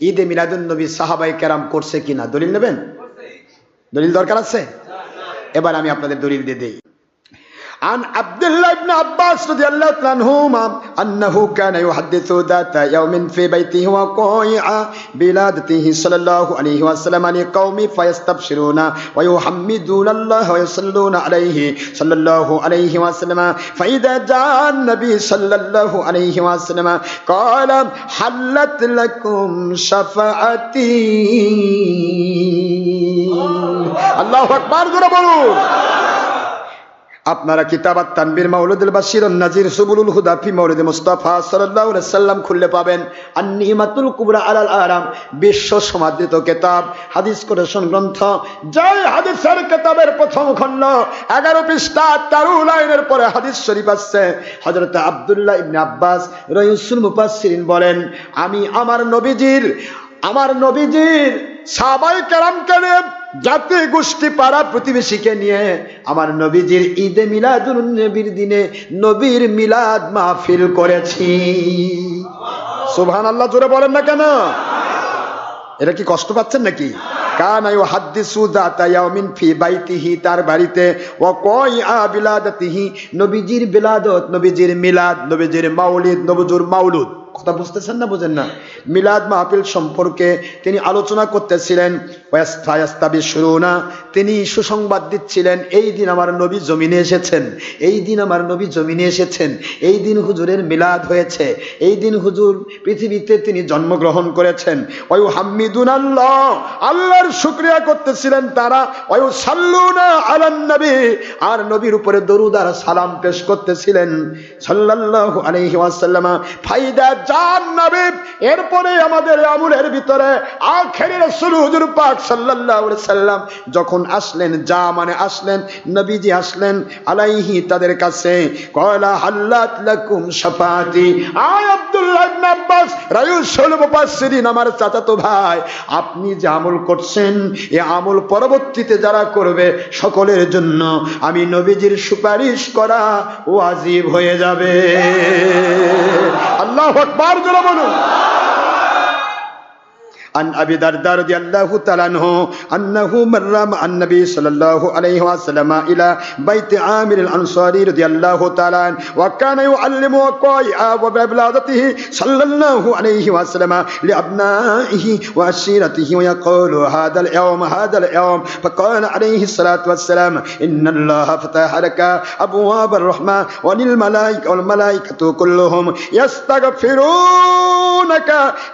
ঈদে মিলাদুন নবী সাহাবাই কেরাম করছে কিনা? দলিল নেবেন? দলিল দরকার আছে? এবার আমি আপনাদের দলিল দিয়ে দেই। عن عبد الله بن عباس رضي الله عنهما أنه كان يحدث ذات يوم في بيته وقويع بلادته صلى الله عليه وسلم لقوم فيستبشرون ويحمدون الله ويصلون عليه صلى الله عليه وسلم فإذا جاء النبي صلى الله عليه وسلم قال حلت لكم شفاعتي الله أكبر قربون আপনারা কিতাবাত তানবীর মাউলুদুল বাশির নাজির সুবুলুল হুদা ফি মাউলিদ মুস্তাফা সাল্লাল্লাহু আলাইহি সাল্লাম খুললে পাবেন আর নিমাতুল কুবরা আলাল আরাম, বিশ্ব সমাদৃত কিতাব, হাদিস কোরেশন গ্রন্থ। জয় হাদিসের কিতাবের প্রথম খণ্ড। 11 পৃষ্ঠা তারু লাইনের পরে হাদিস শরীফ আছে হযরত আব্দুল্লাহ ইবনে আব্বাস রাইসুল মুফাসসিরিন বলেন, আমি আমার নবীজির আমার নবীজির সাহাবাই কেরামকে জাতি গোষ্ঠী পাড়া প্রতিবেশীকে নিয়ে আমার নবীজির ঈদে মিলাদুন নবীর দিনে নবীর মিলাদ মাহফিল করেছি। সুবহান আল্লাহ জোরে বলেন না কেন? এটা কি কষ্ট পাচ্ছেন নাকি? ফি তার বাড়িতে নবীজির মিলাদ মাউলিদ, নবজুর মাউলুদ। কথা বুঝতেছেন না, বুঝেন না? মিলাদ মাহফিল সম্পর্কে তিনি আলোচনা করতেছিলেন না তিনি সুসংবাদ দিচ্ছিলেন, এই দিন আমার নবী জমিনে এসেছেন, এই দিন আমার নবী জমিনে এসেছেন, এই দিন হুজুরের মিলাদ হয়েছে, এই দিন হুজুর পৃথিবীতে তিনি জন্মগ্রহণ করেছেন। ওয়ু হাম্মিদুন আল্লাহ আল্লাহর শুক্রিয়া করতেছিলেন তারা ওয়ু সাল্লুনা আলান নবী, আর নবীর উপরে দরুদার সালাম পেশ করতেছিলেন। সাল্লাল্লাহু আলাইহি ওয়াসাল্লাম, ফাইদা জান নবী এরপরে আমাদের আমলের ভিতরে আখেরি রাসূল হুজুর পাক সাল্লাল্লাহু আলাইহি সাল্লাম যখন আসলেন, যা মানে আসলেন, নবীজি আসলেন আলাইহি তাদের কাছে, কয়লা হাল্লাত লাকুম শাফাতি আয় আব্দুল্লাহ ইবনে আব্বাস রায়ুসুল মুফাসসিরিন আমার চাচাতো ভাই, আপনি যে আমল করছেন, এ আমল পরবর্তীতে যারা করবে সকলের জন্য আমি নবীজির সুপারিশ করা ওয়াজিব হয়ে যাবে। আল্লাহ আকবার জোরে বলুন। عن أبي درداء رضي الله تعالى عنه أنه مر مع النبي صلى الله عليه وسلم إلى بيت عامر الأنصاري رضي الله تعالى عنه وكان يعلم وقائع وببلادته صلى الله عليه وسلم لأبنائه وعشيرته ويقول هذا اليوم هذا اليوم. فقال عليه الصلاة والسلام إن الله فتح لك أبواب الرحمه وللملائكة والملائكة كلهم يستغفرونك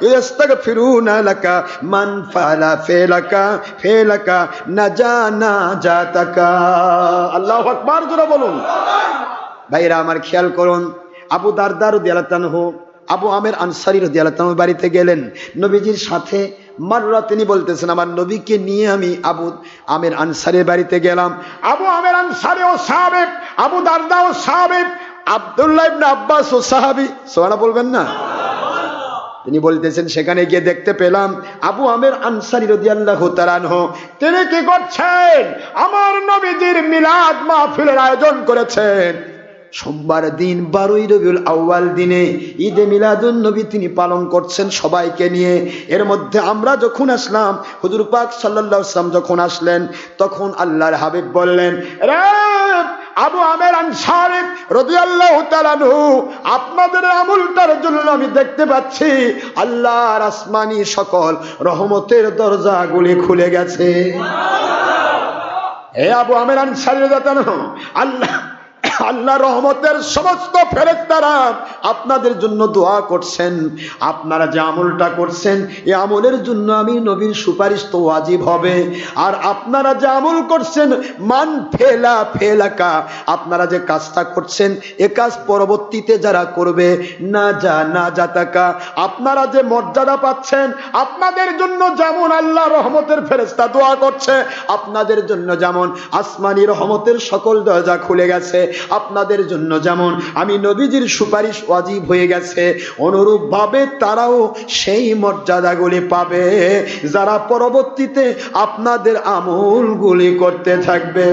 يستغفرون لك. মান ফালা ফেলাকা ফেলাকা, না জাতাকা আল্লাহু আকবার, জোরে বলুন। ভাইরা, আমার খেয়াল করুন, আবু দারদার দিয়ালাতানহু আবু আমের আনসারি রদিয়ালাতানহু বাড়িতে গেলেন। নবীজির সাথে মাররা তিনি বলতেছেন, আমার নবীকে নিয়ে আমি আবু আমের আনসারের বাড়িতে গেলাম। আবু আমের আনসারে ও সাহাবেব আবু দারদা ও সাহাবেব আব্দুল্লাহ আব্বাস ও সাহাবি, সোহানা বলবেন না? তিনি বলতেছেন, সেখানে গিয়ে দেখতে পেলাম আবু আমের আনসারি রদিয়াল্লাহ তারানহ তিনি কি করছেন? আমার নবীজির মিলাদ মাহফিলের আয়োজন করেছেন। সোমবার দিন, বারোই রবিউল আউ্বাল দিনে ঈদে মিলাদুল নবী তিনি পালন করছেন সবাইকে নিয়ে। এর মধ্যে আমরা যখন আসলাম, হুজুর পাক সাল্লাহ আসলাম যখন আসলেন, তখন আল্লাহর হাবিব বললেন, রে আবু আমের আনসারিক রবি আল্লাহ আপনাদের আমলটার জন্য আমি দেখতে পাচ্ছি, আল্লাহর আসমানি সকল রহমতের দরজা গুলি খুলে গেছে। হে আবু আমের আনসারি আল্লাহ আল্লাহ রহমতের সমস্ত ফেরেস্তারা আপনাদের জন্য দোয়া করছেন। আপনারা যে আমলটা করছেন এই আমলের জন্য আমি নবীর সুপারিশ তো ওয়াজিব হবে। আর আপনারা যে আমল করছেন, মান ফেলা ফেলাকা, আপনারা যে কাজটা করছেন, এ কাজ পরবর্তীতে যারা করবে, না যা না যা তাকা আপনারা যে মর্যাদা পাচ্ছেন, আপনাদের জন্য যেমন আল্লাহ রহমতের ফেরেস্তা দোয়া করছে, আপনাদের জন্য যেমন আসমানি রহমতের সকল দরজা খুলে গেছে আপনাদের জন্য। যেমন আমি নবীজির সুপারিশ ওয়াজিব হয়ে গেছে অনুরূপ ভাবে তারাও সেই মর্যাদাগুলি পাবে যারা পরবর্তীতে আপনাদের আমলগুলি করতে থাকবে।